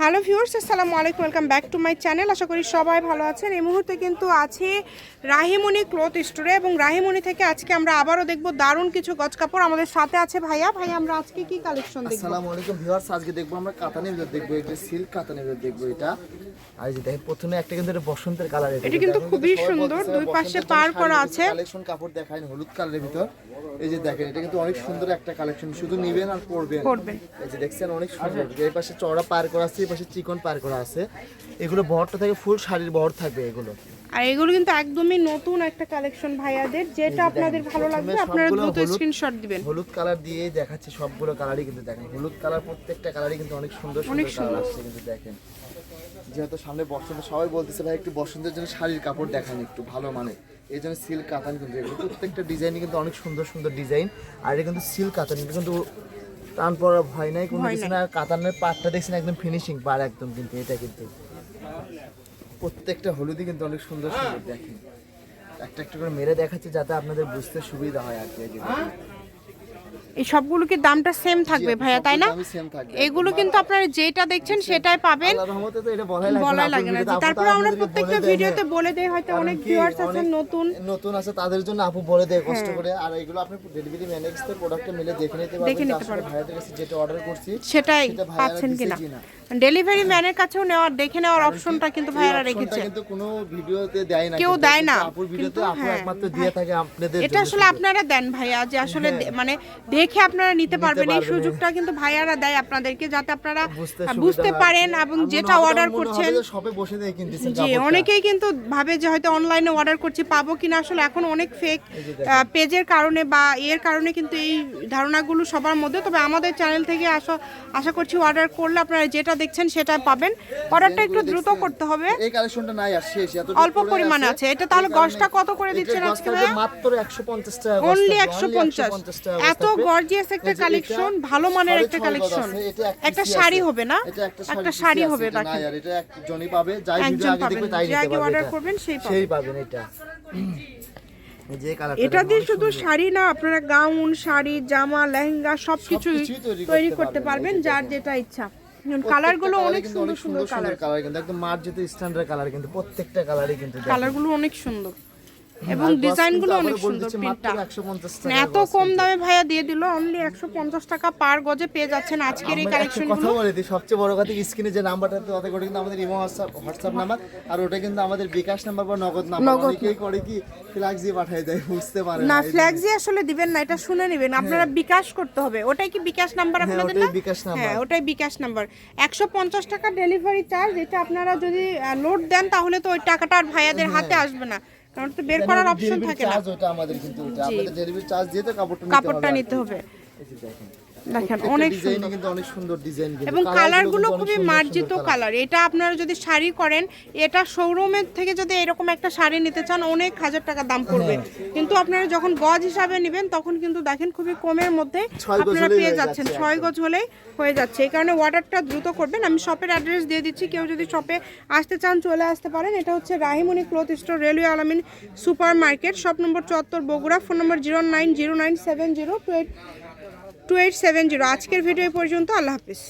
Hello viewers, আসসালামু আলাইকুম, welcome back to my channel. আশা করি সবাই ভালো আছেন। এই মুহূর্তে কিন্তু আছে রাহিমণি ক্লথ স্টোরে এবং রাহিমণি থেকে আজকে আমরা আবারও দেখব দারুণ কিছু গজ কাপড়। আমাদের সাথে আছে ভাইয়া। ভাই আমরা আজকে কি কালেকশন দেখব? আসসালামু আলাইকুম ভিউয়ার্স, আজকে দেখব আমরা কাতানের ভিতর দেখব এটা সিল্ক কাতানের ভিতর দেখব এটা। আর এই যে দেখেন প্রথমে একটা কিন্তু এটা বসন্তের কালার এটা কিন্তু খুবই সুন্দর, দুই পাশে পার করা আছে। কালেকশন কাপড় দেখায় হলুদ কালারের ভিতর। এই যে দেখেন এটা কিন্তু অনেক সুন্দর একটা কালেকশন শুধু নিবেন আর পরবেন। পরবেন। এই যে দেখছেন অনেক সুন্দর। এই পাশে চড়া পার করা আছে এই পাশে চিকন পার করা আছে। এগুলো বহরটা থাকে ফুল শাড়ির বহর থাকবে এগুলো। আর এগুলো কিন্তু একদমই নতুন একটা কালেকশন ভাইয়াদের যেটা আপনাদের ভালো লাগবে আপনারা দ্রুত স্ক্রিনশট দিবেন। হলুদ কালার দিয়ে দেখাচ্ছি সবগুলো কালারই কিন্তু দেখেন। হলুদ কালার প্রত্যেকটা কালারই কিন্তু অনেক সুন্দর অনেক সুন্দর। আসছে কিন্তু দেখেন। যেহেতু সামনে বসন্ত সবাই বলতেছে ভাই একটু বসন্তের জন্য শাড়ির কাপড় দেখান একটু ভালো মানে। এই জন্য সিল্ক কাতান কিন্তু এগুলো প্রত্যেকটা ডিজাইনই কিন্তু অনেক সুন্দর সুন্দর ডিজাইন আর এটা কিন্তু সিল্ক কাতান কিন্তু টান পড়া ভয় নাই কোনো কিছু না কাতানের পাটটা দেখছেন একদম ফিনিশিং পার একদম কিন্তু এটা কিন্তু। প্রত্যেকটা হলুদই কিন্তু অনেক সুন্দর সুন্দর দেখেন একটা একটা করে মেরে দেখাচ্ছে যাতে আপনাদের বুঝতে সুবিধা হয় আর কি এই সবগুলো কি দামটা সেম থাকবে ভাইয়া তাই না। এগুলো কিন্তু আপনারা যেটা দেখছেন সেটাই পাবেন বলাই লাগে না তারপরে আমরা প্রত্যেকটা ভিডিওতে হ্যাঁ। বলে দেই হয়তো অনেক ভিউয়ার্স আছেন নতুন নতুন আছে তাদের জন্য আপু বলে দেয় কষ্ট করে আর এগুলো আপনি ডেলিভারি ম্যানেক্স এর প্রোডাক্টটা মিলে দেখে নিতে হ্যাঁ। দেখে পারবেন নিতে পারবেন। ভাইয়াদের কাছে যেটা অর্ডার করছি সেটাই পাচ্ছেন কিনা। ডেলিভারি ম্যানের কাছেও নেওয়ার দেখে নেওয়ার অপশনটা কিন্তু optionটা রেখেছে। কিন্তু কোনো ভিডিওতে দেয় না কেউ দেয় না, কিন্তু কিন্তু হ্যাঁ, একমাত্র দিয়ে থাকে আপনাদের এটা আসলে আপনারা দেন ভাইয়া যে আসলে মানে দেখে আপনারা নিতে পারবেন এই সুযোগটা কিন্তু ভাইয়ারা দেয় আপনাদেরকে যাতে আপনারা বুঝতে হয়। পারেন এবং যেটা অর্ডার করছেন শপে বসে দিয়ে কিনতেছেন জি অনেকেই কিন্তু ভাবে যে হয়তো অনলাইনে অর্ডার করছি পাবো কিনা আসলে এখন অনেক ফেক পেজের কারণে বা এর কারণে কিন্তু এই ধারণাগুলো সবার মধ্যে। তবে আমাদের চ্যানেল থেকে আশা আশা করছি অর্ডার করলে আপনারা যেটা দেখছেন সেটা পাবেন। অর্ডারটা একটু দ্রুত করতে হবে। এই কালেকশনটা নাই আর শেষ এত অল্প পরিমাণে আছে। এটা তাহলে গজটা কত করে দিচ্ছেন আজকে? মাত্র 150 টাকা অনলি একশো পঞ্চাশ। 150 এত গর্জিয়াস একটা কালেকশন ভালো মানের একটা কালেকশন একটা শাড়ি হবে না? একটা শাড়ি হবে দেখেন আর এটা একজনই পাবে যাই ভিডিও আগে দেখবে তাই নিতে পারবে অর্ডার করবেন সেই পাবেন সেই পাবেন। এটা। এটা দিয়ে শুধু শাড়ি না আপনারা গাউন শাড়ি জামা লেহেঙ্গা সবকিছু সবকিছুই তৈরি করতে পারবেন যার যেটা ইচ্ছা। কালারগুলো অনেক সুন্দর সুন্দর কালার কালার কিন্তু একদম মার্জিত স্ট্যান্ডার্ড কালার কিন্তু প্রত্যেকটা কালারই কিন্তু কালারগুলো অনেক সুন্দর। এবং আর গজ ডিজাইনগুলো অনেক সুন্দর প্রিন্টটা 150 মানে এত কম দামে ভাইয়া দিয়ে দিল অনলি একশো পঞ্চাশ টাকা পার গজে পেয়ে যাচ্ছেন আজকের এই একটা কথা বলে দিই সবচেয়ে বড় কথা স্ক্রিনে যে নাম্বারটা তাতে করে কিন্তু আমাদের ইমো হোয়াটসঅ্যাপ হোয়াটসঅ্যাপ নাম্বার আর ওটা কিন্তু আমাদের বিকাশ নাম্বার বা নগদ নাম্বার অনেকেই করে কি ফ্ল্যাক্স দিয়ে পাঠিয়ে দেয় বুঝতে পারে না। ফ্ল্যাক্সি আসলে দিবেন না এটা শুনে নেবেন। আপনারা বিকাশ করতে হবে। ওটাই কি বিকাশ নাম্বার হ্যাঁ, আপনাদের না? বিকাশ নাম্বার। হ্যাঁ ওটাই বিকাশ নাম্বার একশো পঞ্চাশ টাকা ডেলিভারি চার্জ এটা আপনারা যদি লোড দেন তাহলে তো ওই টাকাটা আর ভাইয়াদের হাতে আসবে না। কারণ তো বের করার অপশন থাকে না। চার্জ ওটা আমাদের কিন্তু আপনাদের ডেলিভারি চার্জ দিয়ে তো কাপড়টা নিতে কাপড়টা হবে নিতে হবে। দেখেন অনেক সুন্দর। কিন্তু অনেক সুন্দর ডিজাইন এবং কালারগুলো খুবই মার্জিত কালার এটা আপনারা যদি শাড়ি করেন এটা শোরুমের থেকে যদি এরকম একটা শাড়ি নিতে চান অনেক হাজার টাকা দাম পড়বে। হ্যাঁ। কিন্তু আপনারা যখন গজ হিসাবে নেবেন তখন কিন্তু দেখেন খুবই কমের মধ্যে আপনারা পেয়ে যাচ্ছেন। ছয় গজ হলেই হয়ে যাচ্ছে। এই কারণে অর্ডারটা দ্রুত করবেন। আমি শপের অ্যাড্রেস দিয়ে দিচ্ছি। কেউ যদি শপে আসতে চান চলে আসতে পারেন। এটা হচ্ছে Rahimoni cloth store railway Alamin super market shop number চুয়াত্তর Bogura phone number zero nine zero nine seven zero two eight two eight seven zero. আজকের ভিডিও পর্যন্ত। আল্লাহ হাফিজ।